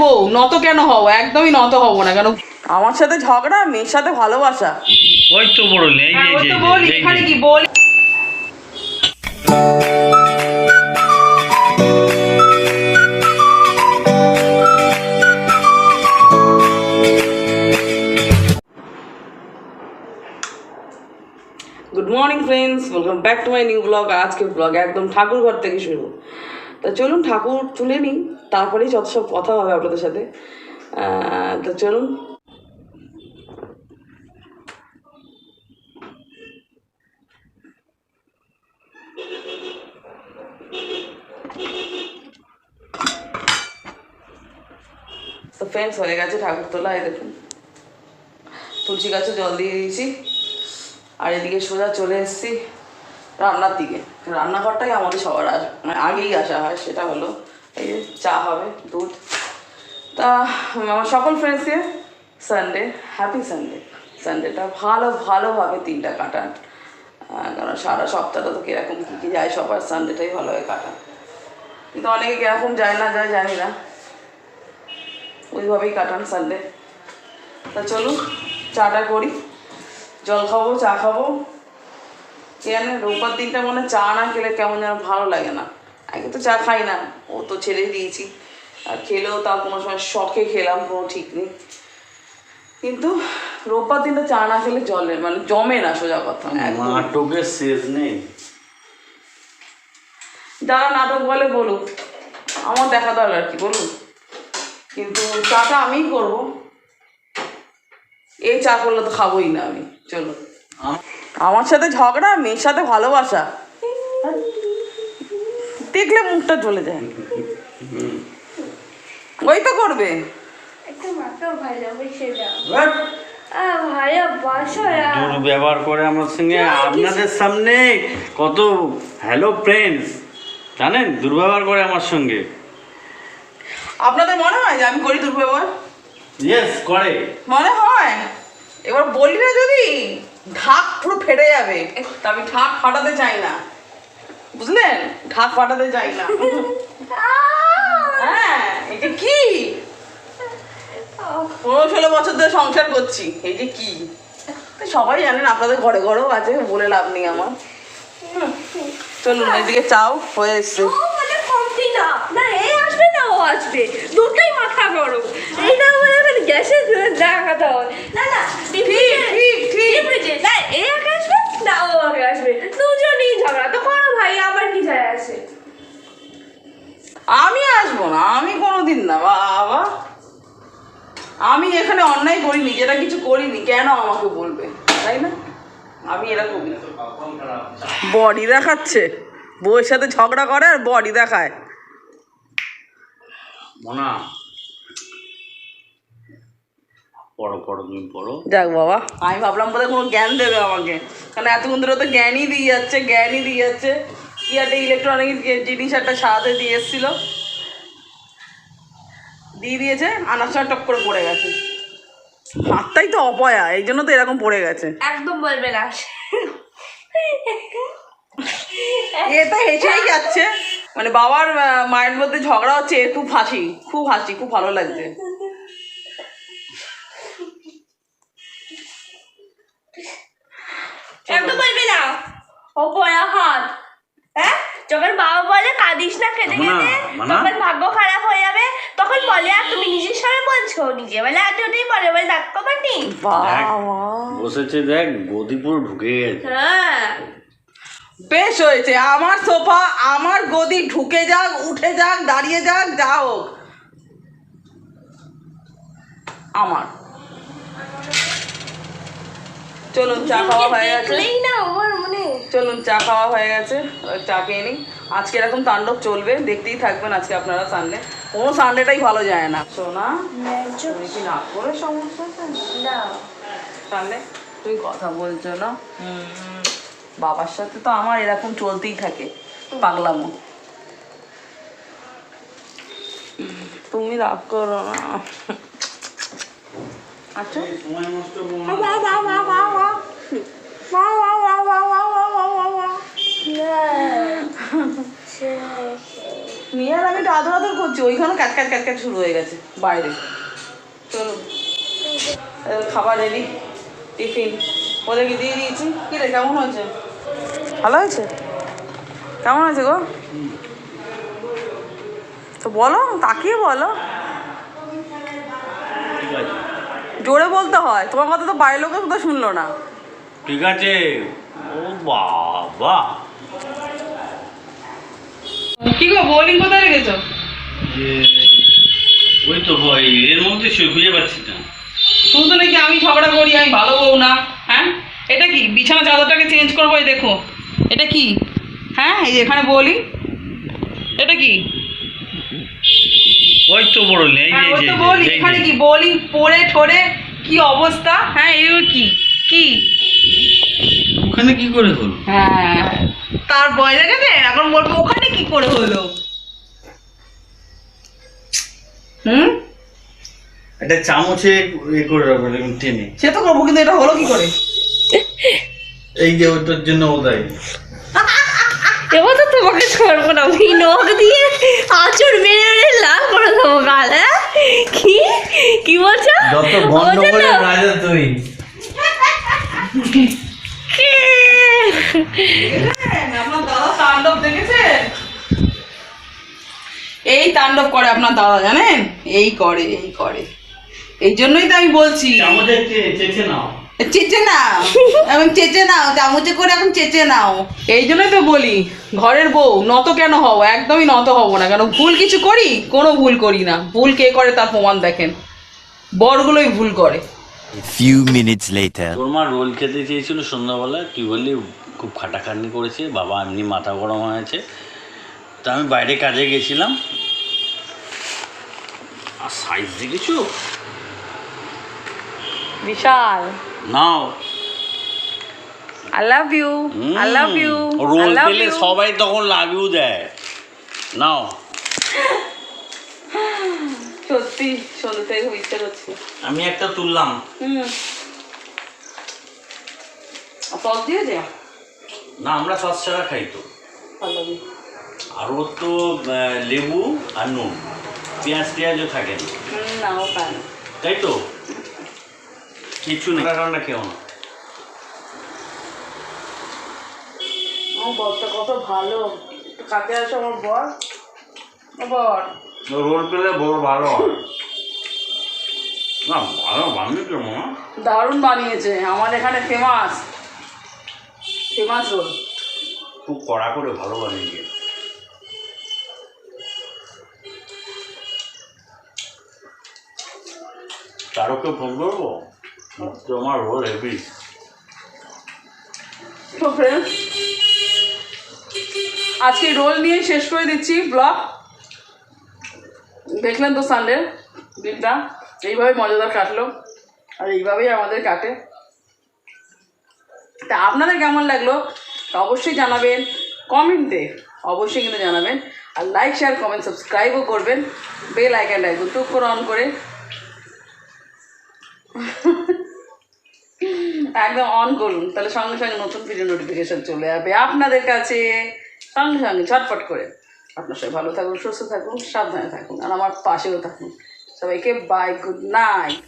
বউ নত কেন হব একদমই নত হব না কেন আমার সাথে ঝগড়া মেয়ের সাথে ভালোবাসা। ওই তো বড়লে এই যে হ্যাঁ, এই যে, তো এই যে, বলি এখানে কি বলি? Good morning friends welcome back to my new blog আজকে ব্লগ একদম ঠাকুর ঘর থেকে শুরু। তা চলুন ঠাকুর তুলে নিই, তারপরেই যত সব কথা হবে আপনাদের সাথে। তো চলুন। তো ফ্রেন্ডস হয়ে গেছে ঠাকুর তোলা, এই দেখুন। তুলসী গাছে জল দিয়ে দিয়েছি। আর এদিকে সোজা চলে এসেছি। রান্নার দিকে। রান্নাঘরটাই আমাদের সবার আস মানে আগেই আসা হয়, সেটা হলো এই যে চা হবে, দুধ। তা, আমার সকল ফ্রেন্ডসকে সানডে হ্যাপি সানডে সানডেটা ভালো, ভালোভাবে তিনটা কাটান। কারণ সারা সপ্তাহটা তো কীরকম কী কী যায়, সবার সানডেটাই ভালোভাবে কাটান। কিন্তু অনেকে কীরকম যায় না যায়, জানি না। ওইভাবেই কাটান সানডে তা চলুন, চাটা করি। জল খাব, চা খাব। কে জানে রোববার দিনটা মনে হয় চা না খেলে কেমন যেন ভালো লাগে না। আগে তো চা খাই না ও তো ছেড়ে দিয়েছি। আর খেলেও তা কোনো সময় শখে খেলাম কোনো ঠিক নেই। কিন্তু রোববার দিনটা চা না খেলে জলে মানে জমে না সোজা কথা। নাটকের শেষ নেই। যারা নাটক বলে বলুক। আমার দেখা দরকার কি বলুন কিন্তু চাটা আমিই করব। এই চা করলে তো খাবোই না আমি চলো। আমার সাথে ঝগড়া মেয়ের সাথে ভালোবাসা। দেখলে মুখটা চলে যায়। ওই তো করবে। দুর্ব্যবহার করে আমার সঙ্গে আপনাদের সামনে কত হ্যালো ফ্রেন্ডস জানেন? দুর্ব্যবহার করে আমার সঙ্গে। আপনাদের মনে হয় যে আমি করি দুর্ব্যবহার? ইয়েস করে। মনে হয়। এবার বলি না যদি। ঢাক পুরো ফেটে যাবে। আমি ঢাক ফাটাতে চাই না। বুঝলেন? ঢাক ফাটাতে চাই না। হ্যাঁ এটা কি? পনেরো ষোলো বছর ধরে সংসার করছি। এই যে কি? সবাই জানেন আপনাদের ঘরে ঘরেও আছে বলে লাভ নেই আমার। চলুন এদিকে চাও হয়ে এসছে। ও মানে না। না, এ আসবে না ও আসবে। দুটোই মাথা গরম। এইটা আমার এখন গ্যাসের কেন আমাকে বলবে? তাই না? আমি এরকমই বডি দেখাচ্ছে। বউয়ের সাথে ঝগড়া করে আর বডি দেখায়। মোনা পড়ো পড়ো তুমি পড়ো। যাক বাবা। আমি ভাবলাম বোধহয় কোনো জ্ঞান দেবে আমাকে। কারণ এতক্ষণ ধরে তো জ্ঞানই দিয়ে যাচ্ছে জ্ঞানই দিয়ে যাচ্ছে। কি একটা ইলেকট্রনিক জিনিস একটা সারাতে দিয়ে এসেছিল। দিয়ে দিয়েছে আনার সময় টক করে পড়ে গেছে। হাতটাই তো অপয়া এই জন্য তো এরকম পড়ে গেছে। একদম বলবে না। এ তো হেসেই যাচ্ছে। মানে বাবার মায়ের মধ্যে ঝগড়া হচ্ছে খুব হাসি খুব হাসি খুব ভালো লাগছে। একদম বলবে না। হাত। হ্যাঁ? যখন বাবা বলে কাঁদিস না খেতে খেতে মানা। তখন ভাগ্য খারাপ হয়ে যাবে তখন বলে আর তুমি নিজের সামনে বলে আজ ওটাই বলে বলে ডাক্তার কাটি বসেছে দেখ গদি পুরো ঢুকে গেছে। হ্যাঁ। বেশ হয়েছে। আমার সোফা আমার গদি ঢুকে যাক উঠে যাক দাঁড়িয়ে যাক যা হোক। আমার। চলুন চা খাওয়া হয়ে গেছে। না আমার মানে। চলুন চা খাওয়া হয়ে গেছে চা খেয়ে নিই। আজকে এরকম তাণ্ডব চলবে দেখতেই থাকবেন আজকে আপনারা সানডে। কোনো সানডেটাই ভালো যায় না। শোনা তুমি কি না করে সমস্যা না। তাহলে তুই কথা বলছো না? বাবার সাথে তো আমার এরকম চলতেই থাকে পাগলামো। তুমি রাগ করো না। আচ্ছা। নিয়ে আর আমি আদর আদর করছি ওইখানে ক্যাট ক্যাট ক্যাট ক্যাট শুরু হয়ে গেছে, বাইরে। চলো খাবার রেডি টিফিন। ওদেরকে দিয়ে দিয়েছি। কী রে, কেমন হয়েছে? ভালো হয়েছে? কেমন আছে গো? তো বলো, তাকিয়ে বলো। জোরে বলতে হয়। তোমার কথা তো বাইরের লোকের কথা শুনলো না। ঠিক আছে। ও বাবা। কি গো বোলিং কোথায় রেখেছো? ওই তো ভাই এর মধ্যে সে খুঁজে পাচ্ছি না। শুধু নাকি আমি ঝগড়া করি আমি ভালো বউ না হ্যাঁ? এটা কি বিছানা চাদরটাকে চেঞ্জ করব এই দেখো। এটা কি? হ্যাঁ এই যে এখানে বলি এটা কি? ওই তো বড় নেই হ্যাঁ তো এখানে কি বোলিং পরে ঠোরে কি অবস্থা? হ্যাঁ এগুলো কি? কি? ওখানে কি করে হলো? হ্যাঁ তার এখন বলব ওখানে কি করে হলো? হুম? একটা চামচে এ করে রাখো এরকম টেনে। সে তো করব কিন্তু এটা হলো কি করে? এই যে ওটার জন্য ও দায়ী। এবার তো তোমাকে ছাড়বো না আমি নখ দিয়ে আঁচড় মেরে মেরে লাল করে দেবো গাল হ্যাঁ? কি? কি বলছো? যত রাজা তুই। এই তাণ্ডব করে আপনার দাদা জানেন? এই করে এই করে। এই জন্যই তো আমি বলছি। চামচে চে- চেঁচে নাও। চেচে নাও। এখন চেচে নাও চামচে করে এখন চেচে নাও। এই জন্যই তো বলি ঘরের বউ নত কেন হও? একদমই নত হব না। কেন ভুল কিছু করি? কোনো ভুল করি না। ভুল কে করে তার প্রমাণ দেখেন। বরগুলোই ভুল করে। A few minutes later. তোর মা রোল খেতে চেয়েছিল সন্ধ্যাবেলা তুই বললি খুব খাটাখাটনি করেছে বাবা এমনি মাথা গরম হয়েছে। তা আমি বাইরে কাজে গেছিলাম। আর সাইজ দেখেছ? বিশাল। নাও। I love you I love you roll পেলে সবাই তখন লাভ ইউ দেয়। নাও। সত্যি খুব ইচ্ছে করছে আমি একটা তুললাম। হুম। সস দিয়েছে না আমরা সস ছাড়া খাই তো। আর ওর তো লেবু আর নুন। পেঁয়াজ টেয়াজও থাকে না। তাই তো? কিছু নেই। কারণটা কেউ না। আমার বরটা কত ভালো। আসো আমার বর। ও বর। রোল পেলে বড় ভালো হয়। না ভালো বানিয়েছে দারুণ বানিয়েছে। আমার এখানে ফেমাস ফেমাস রোল খুব কড়া করে ভালো বানিয়েছে। কারোকে ফোন করব? তোমার হেভি তো আজকে রোল নিয়ে শেষ করে দিচ্ছি ব্লগ দেখলেন তো সানডে দিনটা? এইভাবে মজাদার কাটলো। আর এইভাবেই আমাদের কাটে। তা আপনাদের কেমন লাগল? তা অবশ্যই জানাবেন কমেন্টে। অবশ্যই কিন্তু জানাবেন। আর লাইক শেয়ার কমেন্ট সাবস্ক্রাইবও করবেন। বেল আইকনটা একদম টুক করে অন করে। একদম অন করুন। তাহলে সঙ্গে সঙ্গে নতুন ভিডিও নোটিফিকেশন চলে যাবে আপনাদের কাছে। সঙ্গে সঙ্গে ঝটপট করে। আপনার সবাই ভালো থাকুন, সুস্থ থাকুন, সাবধানে থাকুন, আর আমার পাশেও থাকুন। সবাইকে বাই গুড নাইট